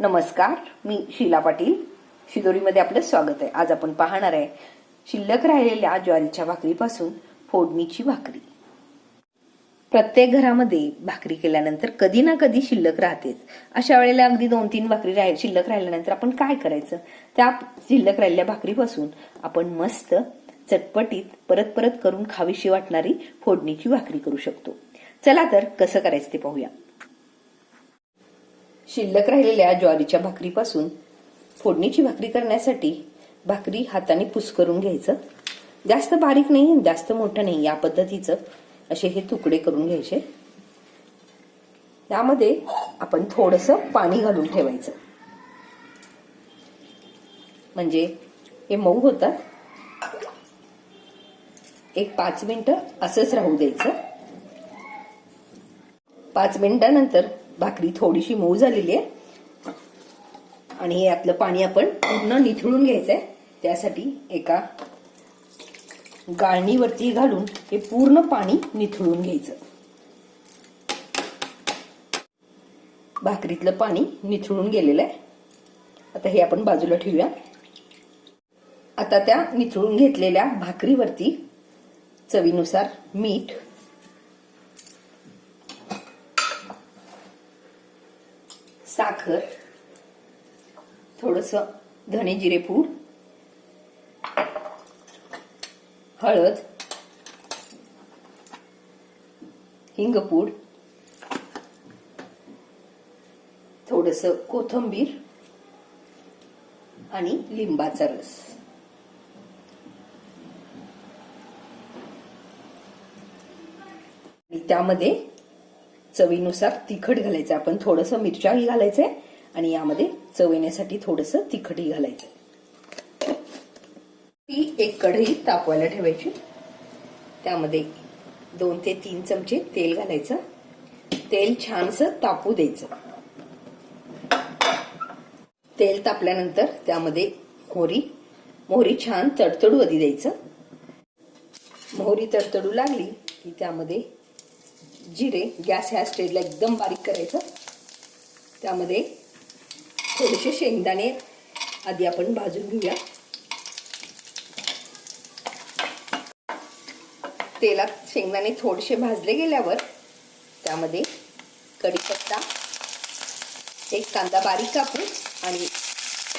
नमस्कार मी शीला पाटील. शिदोरीमध्ये आपलं स्वागत आहे. आज आपण पाहणार आहे शिल्लक राहिलेल्या ज्वारीच्या भाकरीपासून फोडणीची भाकरी. प्रत्येक घरामध्ये भाकरी केल्यानंतर कधी ना कधी शिल्लक राहतेच. अशा वेळेला अगदी दोन तीन भाकरी राह शिल्लक राहिल्यानंतर आपण काय करायचं? त्या शिल्लक राहिलेल्या भाकरीपासून आपण मस्त चटपटीत परत परत करून खावीशी वाटणारी फोडणीची भाकरी करू शकतो. चला तर कसं करायचं ते पाहूया. शिल्लक राहिलेल्या ज्वारीच्या भाकरीपासून फोडणीची भाकरी करण्यासाठी भाकरी हाताने पुस करून घ्यायचं. जास्त बारीक नाही जास्त मोठं नाही या पद्धतीचं असे हे तुकडे करून घ्यायचे. त्यामध्ये आपण थोडस पाणी घालून ठेवायचं. म्हणजे हे मऊ होतात. एक पाच मिनिटं असंच राहू द्यायचं. पाच मिनिटानंतर भाकरी थोडीशी मऊ झालेली आहे. आणि यातलं पाणी आपण पूर्ण निथळून घ्यायचं आहे त्यासाठी एका गाळणीवरती घालून हे पूर्ण पाणी निथळून घ्यायचं. भाकरीतलं पाणी निथळून गेलेलं आहे. आता हे आपण बाजूला ठेवूया. आता त्या निथळून घेतलेल्या भाकरीवरती चवीनुसार मीठ साखर थोडस धने जिरे पूड हळद हिंगपूड थोडस कोथंबीर आणि लिंबाचा रस. आणि त्यामध्ये चवीनुसार तिखट घालायचं. आपण थोडंसं मिरच्याही घालायचंय आणि यामध्ये चव येण्यासाठी थोडस तिखटही घालायचं ती एक कढई तापवायला ठेवायची. त्यामध्ये दोन ते तीन चमचे तेल घालायचं. तेल छानस तापू द्यायचं. तेल तापल्यानंतर त्यामध्ये मोहरी मोहरी छान तडतडू आधी द्यायचं. मोहरी तडतडू लागली की त्यामध्ये जिरे गॅस ह्या स्टेजला एकदम बारीक करायचं. त्यामध्ये थोडेसे शेंगदाणे आधी आपण भाजून घेऊया. तेलात शेंगदाणे थोडेसे भाजले गेल्यावर त्यामध्ये कढीपत्ता एक कांदा बारीक कापून आणि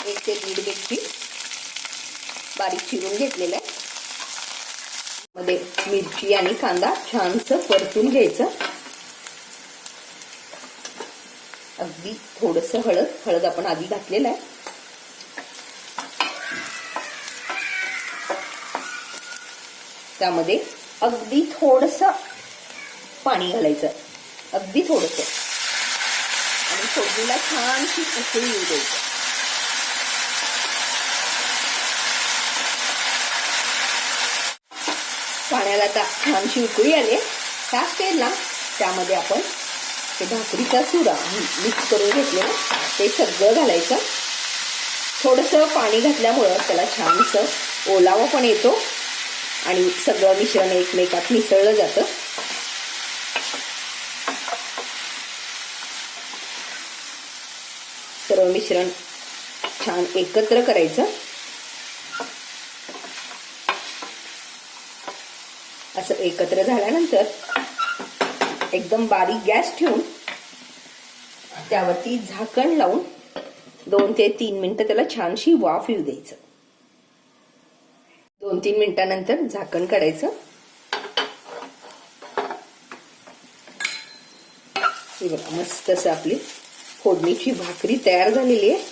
एक ते दीड मिरची बारीक चिरून घेतलेला आहे. मध्ये मिरची आणि कांदा छानस परतून घ्यायचं. अगदी थोडस हळद हळद आपण आधी घातलेलं आहे. त्यामध्ये अगदी थोडस पाणी घालायचं. अगदी थोडस. आणि फोडणीला छानशी उकळी येऊ द्यायचं. पाण्याला आता छानशी उकळी आली त्या स्टेजला त्यामध्ये आपण ते भाकरीचा चुरा मिक्स करून घेतलेला ते सगळं घालायचं. थोडंसं पाणी घातल्यामुळं त्याला छानसं ओलावा पण येतो आणि सगळं मिश्रण एकमेकात मिसळलं जातं. सर्व मिश्रण छान एकत्र करायचं. असं एकत्र झाल्यानंतर एकदम बारीक गॅस ठेवून त्यावरती झाकण लावून दोन ते तीन मिनिटं त्याला छानशी वाफ येऊ द्यायचं. दोन तीन मिनिटानंतर झाकण काढायचं. हे बघा मस्त असं आपली फोडणीची भाकरी तयार झालेली आहे.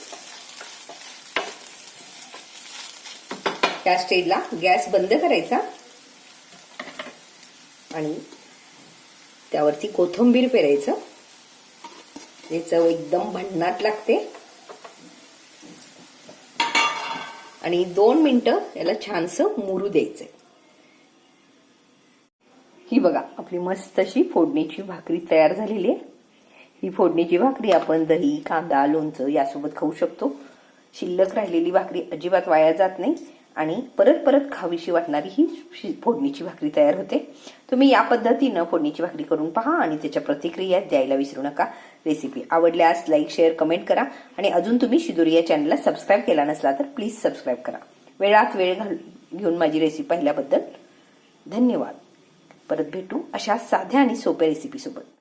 त्या स्टेजला गॅस बंद करायचा. आणि त्यावरती कोथिंबीर पेरायचं. हे चव एकदम भन्नाट लागते. आणि दोन मिनिटं याला छानसं मुरू द्यायचं ही बघा आपली मस्त अशी फोडणीची भाकरी तयार झालेली आहे. ही फोडणीची भाकरी आपण दही कांदा लोणचं यासोबत खाऊ शकतो. शिल्लक राहिलेली भाकरी अजिबात वाया जात नाही. आणि परत परत खावीशी वाटणारी ही शि- फोडणीची भाकरी तयार होते. तुम्ही या पद्धतीनं फोडणीची भाकरी करून पहा आणि त्याच्या प्रतिक्रिया द्यायला विसरू नका. रेसिपी आवडल्यास लाईक शेअर कमेंट करा आणि अजून तुम्ही शिदोरी या चॅनलला सबस्क्राईब केला नसला तर प्लीज सबस्क्राईब करा. वेळात वेळ घाल घेऊन माझी रेसिपी पाहिल्याबद्दल धन्यवाद. परत भेटू अशा साध्या आणि सोप्या रेसिपीसोबत